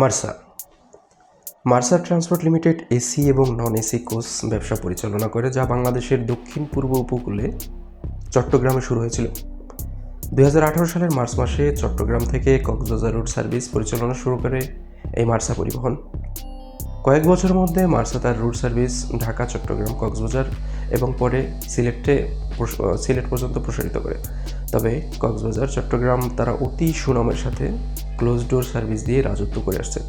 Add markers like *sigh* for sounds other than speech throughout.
Marsa. Marsa transport limited AC এবং non AC coach ব্যবসা পরিচালনা করে, যা বাংলাদেশের দক্ষিণ পূর্ব উপকূলে চট্টগ্রামে শুরু হয়েছিল। দু হাজার আঠেরো সালের মার্চ মাসে চট্টগ্রাম থেকে কক্সবাজার রুট সার্ভিস পরিচালনা শুরু করে এই মার্সা পরিবহন। কয়েক বছরের মধ্যে মার্সা তার রুট সার্ভিস ঢাকা, চট্টগ্রাম, কক্সবাজার এবং পরে সিলেটে সিলেট পর্যন্ত প্রসারিত করে। তবে কক্সবাজার, চট্টগ্রাম তারা অতি সুনামের সাথে ক্লোজ ডোর সার্ভিস দিয়ে রাজত্ব করে আসছে।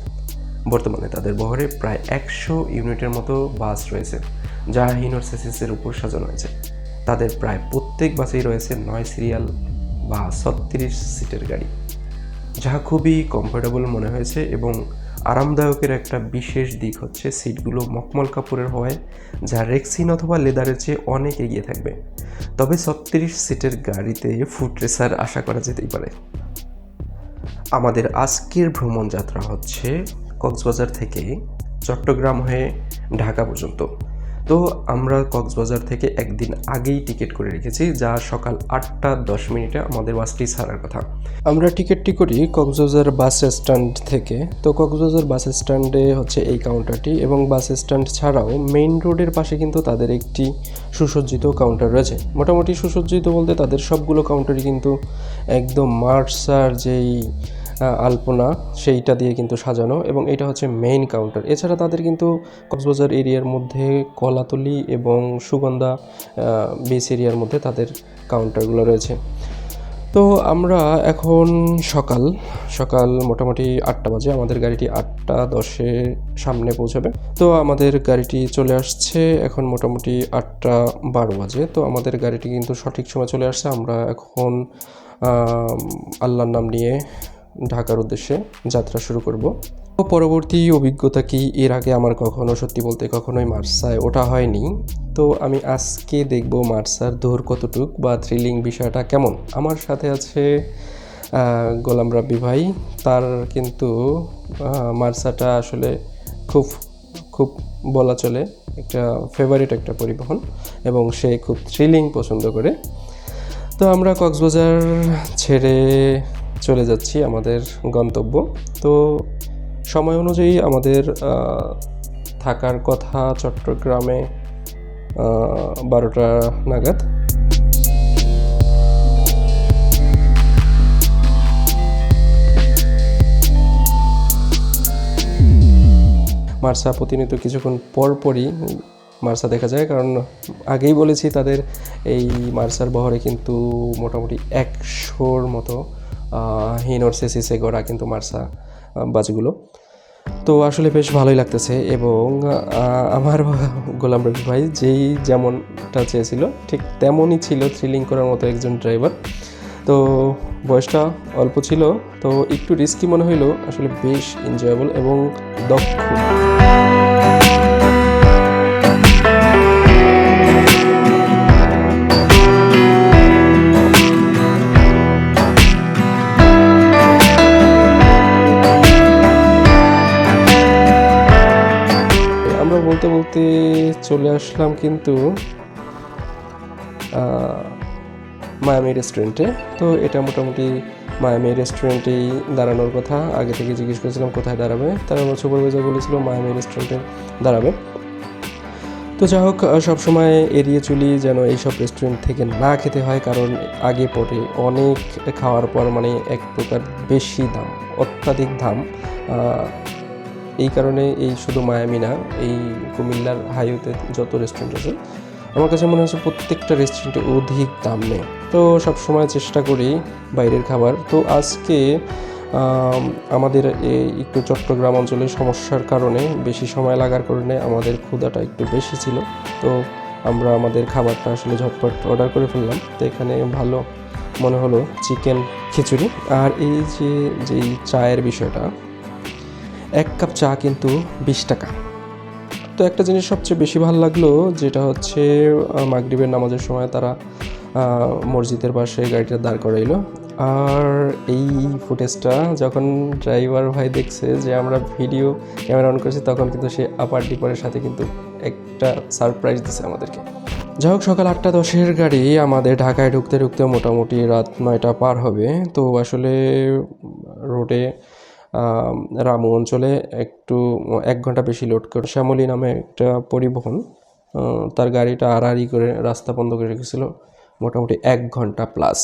বর্তমানে তাদের বহরে প্রায় একশো ইউনিটের মতো বাস রয়েছে, যা হিনোরসেসিসের উপর সাজানো হয়েছে। তাদের প্রায় প্রত্যেক বাসেই রয়েছে নয় সিরিয়াল বা ছত্রিশ সিটের গাড়ি, যা খুবই কমফোর্টেবল মনে হয়েছে এবং আরামদায়কের একটা বিশেষ দিক হচ্ছে সিটগুলো মকমল কাপড়ের হওয়ায়, যা রেক্সিন অথবা লেদারের চেয়ে অনেক এগিয়ে থাকবে। তবে ছত্রিশ সিটের গাড়িতে ফুট রেসার আশা করা যেতেই পারে। আমাদের আজকের ভ্রমণ যাত্রা হচ্ছে কক্সবাজার থেকে চট্টগ্রাম হয়ে ঢাকা পর্যন্ত। তো আমরা কক্সবাজার থেকে একদিন আগেই টিকিট করে রেখেছি, যা সকাল আটটা দশ মিনিটে আমাদের বাসটি ছাড়ার কথা। আমরা টিকিটটি করি কক্সবাজার বাস স্ট্যান্ড থেকে। তো কক্সবাজার বাস স্ট্যান্ডে হচ্ছে এই কাউন্টারটি এবং বাস স্ট্যান্ড ছাড়াও মেইন রোডের পাশে কিন্তু তাদের একটি সুসজ্জিত কাউন্টার রয়েছে। মোটামুটি সুসজ্জিত বলতে তাদের সবগুলো কাউন্টারই কিন্তু একদম মার্সার যেই আলপনা, সেইটা দিয়ে কিন্তু সাজানো এবং এটা হচ্ছে মেইন কাউন্টার এছাড়া তাদের কিন্তু কক্সবাজার এরিয়ার মধ্যে কলাতলি এবং সুগন্ধা বিচ এরিয়ার মধ্যে তাদের কাউন্টারগুলো রয়েছে। তো আমরা এখন সকাল সকাল মোটামুটি আটটা বাজে, আমাদের গাড়িটি আটটা দশে সামনে পৌঁছাবে। তো আমাদের গাড়িটি চলে আসছে এখন মোটামুটি আটটা বারো বাজে, তো আমাদের গাড়িটি কিন্তু সঠিক সময় চলে আসছে। আমরা এখন আল্লাহর নাম নিয়ে ঢাকার উদ্দেশ্যে যাত্রা শুরু করব। তো পরবর্তী অভিজ্ঞতা কি? এর আগে আমার কখনো, সত্যি বলতে কখনোই মার্সায় ওঠা হয়নি। তো আমি আজকে দেখব মার্সার দৌড় কতটুক বা থ্রিলিং বিষয়টা কেমন। আমার সাথে আছে গোলাম রাব্বি ভাই। তার কিন্তু মার্সাটা আসলে খুব খুব বলা চলে, একটা ফেভারিট একটা পরিবহন এবং সে খুব থ্রিলিং পছন্দ করে। তো আমরা কক্সবাজার ছেড়ে চলে যাচ্ছি আমাদের গন্তব্য। তো সময় অনুযায়ী আমাদের থাকার কথা চট্টগ্রামে বারোটা নাগাদ। মার্সা প্রতিনিয়ত কিছুক্ষণ পর পরই মার্সা দেখা যায়, কারণ আগেই বলেছি তাদের এই মার্সার বহরে কিন্তু মোটামুটি একশোর মতো হিনোর সেসিসে গড়া কিন্তু মার্সা আহ, বাসগুলো তো আসলে বেশ ভালোই লাগতেছে এবং আমার *laughs* গোলাম রবি ভাই যেই যেমনটা চেয়েছিল ঠিক তেমনই ছিল থ্রিলিং করার মতো একজন ড্রাইভার তো বয়সটা অল্প ছিল তো একটু রিস্কি মনে হইল আসলে বেশ এনজয়েবল এবং দক্ষ। বলতে চলে আসলাম কিন্তু মায়ামি রেস্টুরেন্টে তো এটা মোটামুটি মায়ামি রেস্টুরেন্টেই দাঁড়ানোর কথা। আগে থেকে জিজ্ঞেস করেছিলাম কোথায় দাঁড়াবে। তারা আমার সুপারভাইজার বলেছিল মায়ামি রেস্টুরেন্টে দাঁড়াবে। তো যাই হোক সবসময় এড়িয়ে চলি যেন এইসব রেস্টুরেন্ট থেকে না খেতে হয়, কারণ আগে পরে অনেক খাওয়ার পর মানে এক প্রকার বেশি দাম, অত্যাধিক দাম এই কারণে এই শুধু মায়ামি না, এই কুমিল্লার হাইওয়েতে যত রেস্টুরেন্ট আছে, আমার কাছে মনে হচ্ছে প্রত্যেকটা রেস্টুরেন্টে অধিক দাম। নেয় তো সব সময় চেষ্টা করি বাইরের খাবার। তো আজকে আমাদের একটু চট্টগ্রাম অঞ্চলে সমস্যার কারণে, বেশি সময় লাগার কারণে আমাদের ক্ষুধাটা একটু বেশি ছিল। তো আমরা আমাদের খাবারটা আসলে ঝটপট অর্ডার করে ফেললাম। তো এখানে ভালো মনে হলো চিকেন খিচুড়ি। আর এই যে, যেই চায়ের বিষয়টা এক কাপ চা কিন্তু বিশ টাকা। তো একটা জিনিস সবচেয়ে বেশি ভালো লাগল, যেটা হচ্ছে মাগরিবের নামাজের সময় তারা মসজিদের পাশে গাড়িটা দাঁড় করাইলো। আর এই ফুটেজটা যখন ড্রাইভার ভাই দেখছে যে আমরা ভিডিও ক্যামেরা অন করেছি, তখন কিন্তু সে আপার ডিপারের সাথে কিন্তু একটা সারপ্রাইজ দিছে আমাদেরকে। যাই হোক, সকাল আটটা দশের গাড়ি আমাদের ঢাকায় ঢুকতে ঢুকতে মোটামুটি রাত নয়টা পার হবে। তো আসলে রোডে রামু অঞ্চলে একটু এক ঘণ্টা বেশি লোড করে শ্যামলী নামে একটা পরিবহন তার গাড়িটা আড়াআড়ি করে রাস্তা বন্ধ করে রেখেছিল, মোটামুটি এক ঘণ্টা প্লাস